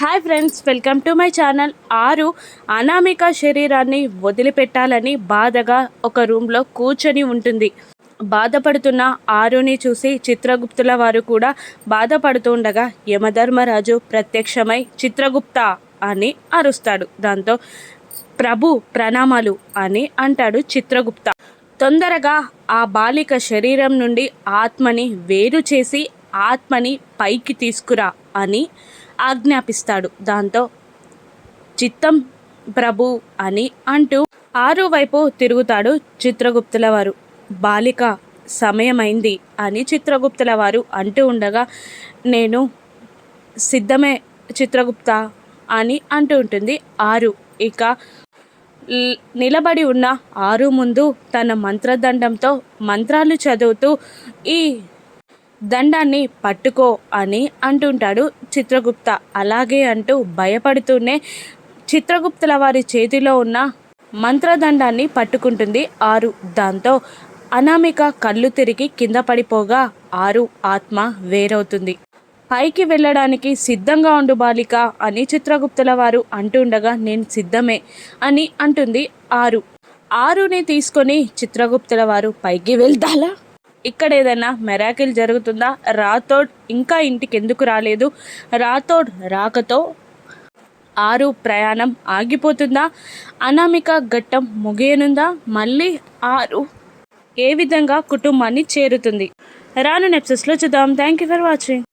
Hi friends welcome to my channel. ఆరు అనామిక శరీరాన్ని వదిలిపెట్టాలని బాధగా ఒక రూమ్లో కూర్చొని ఉంటుంది. బాధపడుతున్న ఆరుని చూసి చిత్రగుప్తుల వారు కూడా బాధపడుతుండగా యమధర్మరాజు ప్రత్యక్షమై చిత్రగుప్త అని అరుస్తాడు. దాంతో ప్రభు ప్రణామాలు అని అంటాడు చిత్రగుప్త. తొందరగా ఆ బాలిక శరీరం నుండి ఆత్మని వేరు చేసి ఆత్మని పైకి తీసుకురా. అని ఆజ్ఞాపిస్తాడు. దాంతో చిత్తం ప్రభు అని అంటూ ఆరు వైపు తిరుగుతాడు చిత్రగుప్తుల వారు బాలిక సమయమైంది అని చిత్రగుప్తుల వారు అంటూ ఉండగా నేను సిద్ధమే చిత్రగుప్త అని అంటూ ఉంటుంది. ఆరు ఇక నిలబడి ఉన్న ఆరు ముందు తన మంత్రదండంతో మంత్రాలు చదువుతూ ఈ దండాన్ని పట్టుకో అని అంటుంటాడు చిత్రగుప్త. అలాగే అంటూ భయపడుతూనే చిత్రగుప్తుల వారి చేతిలో ఉన్న మంత్రదండాన్ని పట్టుకుంటుంది ఆరు. దాంతో అనామిక కళ్ళు తిరిగి కింద పడిపోగా ఆరు ఆత్మ వేరవుతుంది. పైకి వెళ్ళడానికి సిద్ధంగా ఉండు బాలిక అని చిత్రగుప్తుల వారు అంటుండగా నేను సిద్ధమే అని అంటుంది ఆరు. ఆరుని తీసుకొని చిత్రగుప్తుల వారు పైకి వెళ్తాలా? ఇక్కడ ఏదైనా మెరాకిల్ జరుగుతుందా? రాథోడ్ ఇంకా ఇంటికి ఎందుకు రాలేదు? రాథోడ్ రాకతో ఆరు ప్రయాణం ఆగిపోతుందా? అనామిక ఘట్టం ముగియనుందా? మళ్ళీ ఆరు ఏ విధంగా కుటుంబాన్ని చేరుతుంది? రాను నెప్సెస్లో చూద్దాం. Thank you for watching